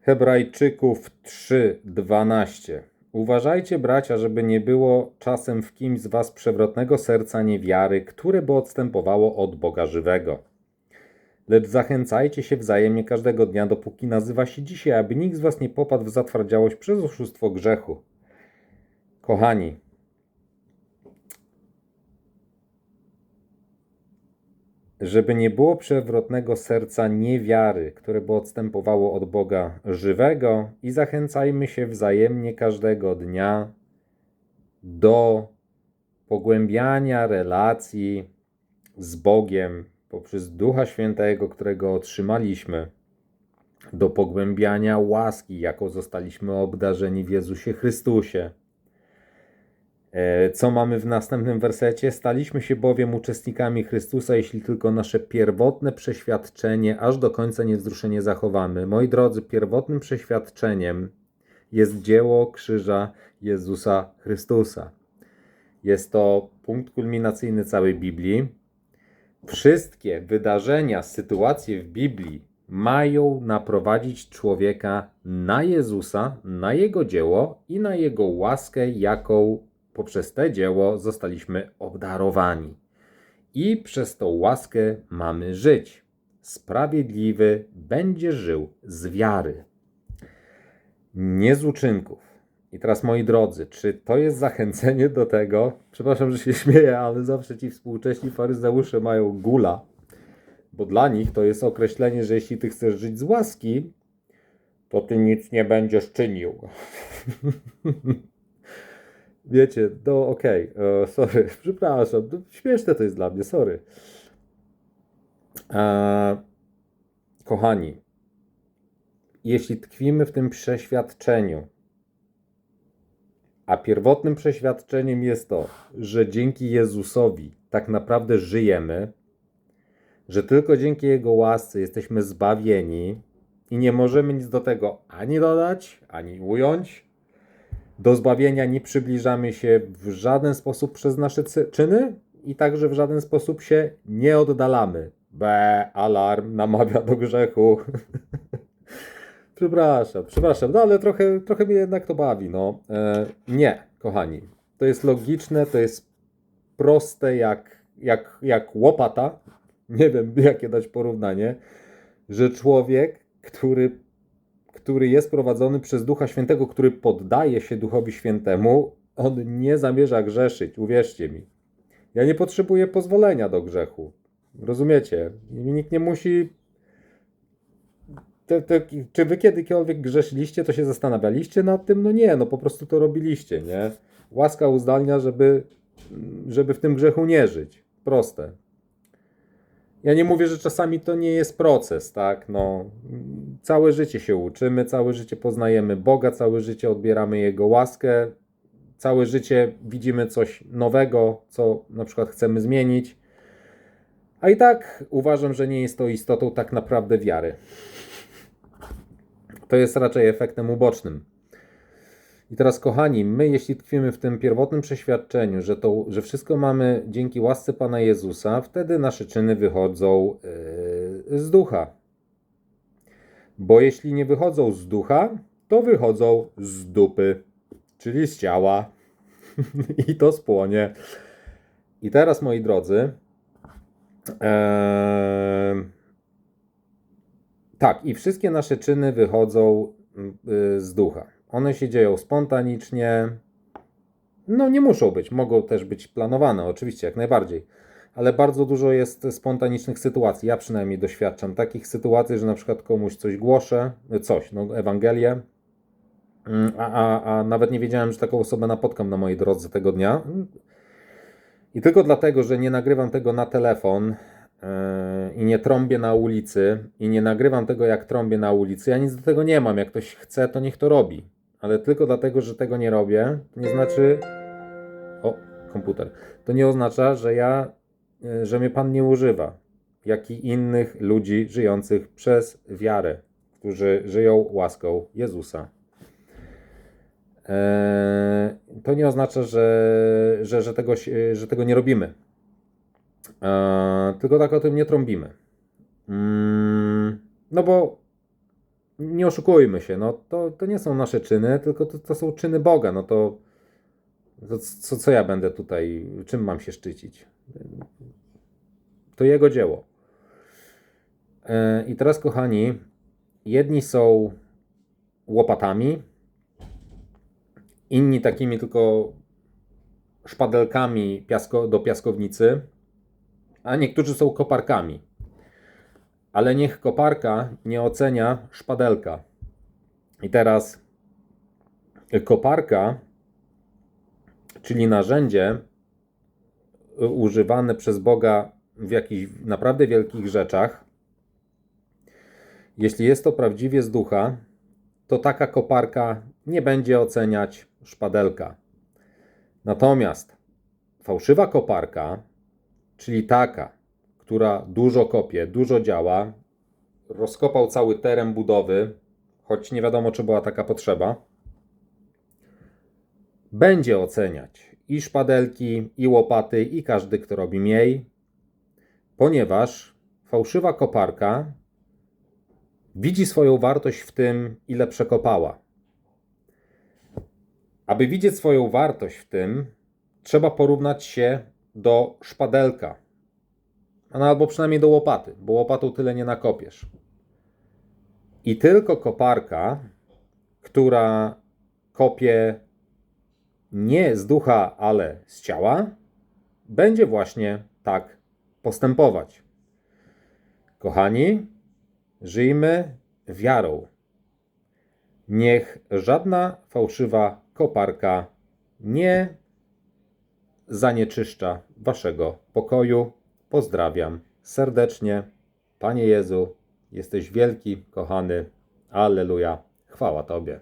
Hebrajczyków 3:12. Uważajcie, bracia, żeby nie było czasem w kimś z was przewrotnego serca niewiary, które by odstępowało od Boga żywego. Lecz zachęcajcie się wzajemnie każdego dnia, dopóki nazywa się dzisiaj, aby nikt z was nie popadł w zatwardziałość przez oszustwo grzechu. Kochani, żeby nie było przewrotnego serca niewiary, które by odstępowało od Boga żywego, i zachęcajmy się wzajemnie każdego dnia do pogłębiania relacji z Bogiem poprzez Ducha Świętego, którego otrzymaliśmy, do pogłębiania łaski, jaką zostaliśmy obdarzeni w Jezusie Chrystusie. E, Co mamy w następnym wersecie? Staliśmy się bowiem uczestnikami Chrystusa, jeśli tylko nasze pierwotne przeświadczenie aż do końca niewzruszenie zachowamy. Moi drodzy, pierwotnym przeświadczeniem jest dzieło krzyża Jezusa Chrystusa. Jest to punkt kulminacyjny całej Biblii. Wszystkie wydarzenia, sytuacje w Biblii mają naprowadzić człowieka na Jezusa, na jego dzieło i na jego łaskę, jaką poprzez te dzieło zostaliśmy obdarowani. I przez tą łaskę mamy żyć. Sprawiedliwy będzie żył z wiary, nie z uczynków. I teraz, moi drodzy, czy to jest zachęcenie do tego? Przepraszam, że się śmieję, ale zawsze ci współcześni faryzeusze mają gula, bo dla nich to jest określenie, że jeśli ty chcesz żyć z łaski, to ty nic nie będziesz czynił. Wiecie, no okej, e, sorry, przepraszam, no, śmieszne to jest dla mnie, sorry. E, kochani, jeśli tkwimy w tym przeświadczeniu, a pierwotnym przeświadczeniem jest to, że dzięki Jezusowi tak naprawdę żyjemy, że tylko dzięki Jego łasce jesteśmy zbawieni i nie możemy nic do tego ani dodać, ani ująć, do zbawienia nie przybliżamy się w żaden sposób przez nasze czyny i także w żaden sposób się nie oddalamy. B, alarm, namawia do grzechu. przepraszam, przepraszam, no ale trochę, trochę mnie jednak to bawi. No. E, nie, kochani. To jest logiczne, to jest proste jak, jak, jak łopata. Nie wiem, jakie dać porównanie, że człowiek, który który jest prowadzony przez Ducha Świętego, który poddaje się Duchowi Świętemu, on nie zamierza grzeszyć, uwierzcie mi. Ja nie potrzebuję pozwolenia do grzechu. Rozumiecie? Nikt nie musi. Te, te, czy wy kiedykolwiek grzeszyliście, to się zastanawialiście nad tym? No nie, no po prostu to robiliście, nie? Łaska uzdalnia, żeby, żeby w tym grzechu nie żyć. Proste. Ja nie mówię, że czasami to nie jest proces, tak? No, całe życie się uczymy, całe życie poznajemy Boga, całe życie odbieramy Jego łaskę, całe życie widzimy coś nowego, co na przykład chcemy zmienić. A i tak uważam, że nie jest to istotą tak naprawdę wiary. To jest raczej efektem ubocznym. I teraz, kochani, my, jeśli tkwimy w tym pierwotnym przeświadczeniu, że, to, że wszystko mamy dzięki łasce Pana Jezusa, wtedy nasze czyny wychodzą yy, z ducha. Bo jeśli nie wychodzą z ducha, to wychodzą z dupy, czyli z ciała. I to spłonie. I teraz, moi drodzy, yy, tak, i wszystkie nasze czyny wychodzą yy, z ducha. One się dzieją spontanicznie. No, nie muszą być, mogą też być planowane, oczywiście, jak najbardziej. Ale bardzo dużo jest spontanicznych sytuacji. Ja przynajmniej doświadczam takich sytuacji, że na przykład komuś coś głoszę, coś, no, Ewangelię, mm, a, a, a nawet nie wiedziałem, że taką osobę napotkam na mojej drodze tego dnia. I tylko dlatego, że nie nagrywam tego na telefon, yy, i nie trąbię na ulicy i nie nagrywam tego jak trąbię na ulicy. Ja nic do tego nie mam. Jak ktoś chce, to niech to robi. Ale tylko dlatego, że tego nie robię, nie znaczy. O, komputer. To nie oznacza, że ja, y, że mnie Pan nie używa. Jak i innych ludzi żyjących przez wiarę, którzy żyją łaską Jezusa. Eee, To nie oznacza, że, że, że, tego, że tego nie robimy. Eee, tylko tak o tym nie trąbimy. Mm, no bo nie oszukujmy się, no to, to nie są nasze czyny, tylko to, to są czyny Boga. No to, to co, co ja będę tutaj, czym mam się szczycić? To Jego dzieło. E, I teraz, kochani, jedni są łopatami, inni takimi tylko szpadelkami piasko, do piaskownicy, a niektórzy są koparkami. Ale niech koparka nie ocenia szpadelka. I teraz koparka, czyli narzędzie używane przez Boga w jakichś naprawdę wielkich rzeczach, jeśli jest to prawdziwie z ducha, to taka koparka nie będzie oceniać szpadelka. Natomiast fałszywa koparka, czyli taka, która dużo kopie, dużo działa, rozkopał cały teren budowy, choć nie wiadomo, czy była taka potrzeba, będzie oceniać i szpadelki, i łopaty, i każdy, kto robi mniej, ponieważ fałszywa koparka widzi swoją wartość w tym, ile przekopała. Aby widzieć swoją wartość w tym, trzeba porównać się do szpadelka, no, albo przynajmniej do łopaty, bo łopatą tyle nie nakopiesz. I tylko koparka, która kopie nie z ducha, ale z ciała, będzie właśnie tak postępować. Kochani, żyjmy wiarą. Niech żadna fałszywa koparka nie zanieczyszcza waszego pokoju. Pozdrawiam serdecznie. Panie Jezu, jesteś wielki, kochany. Alleluja. Chwała Tobie.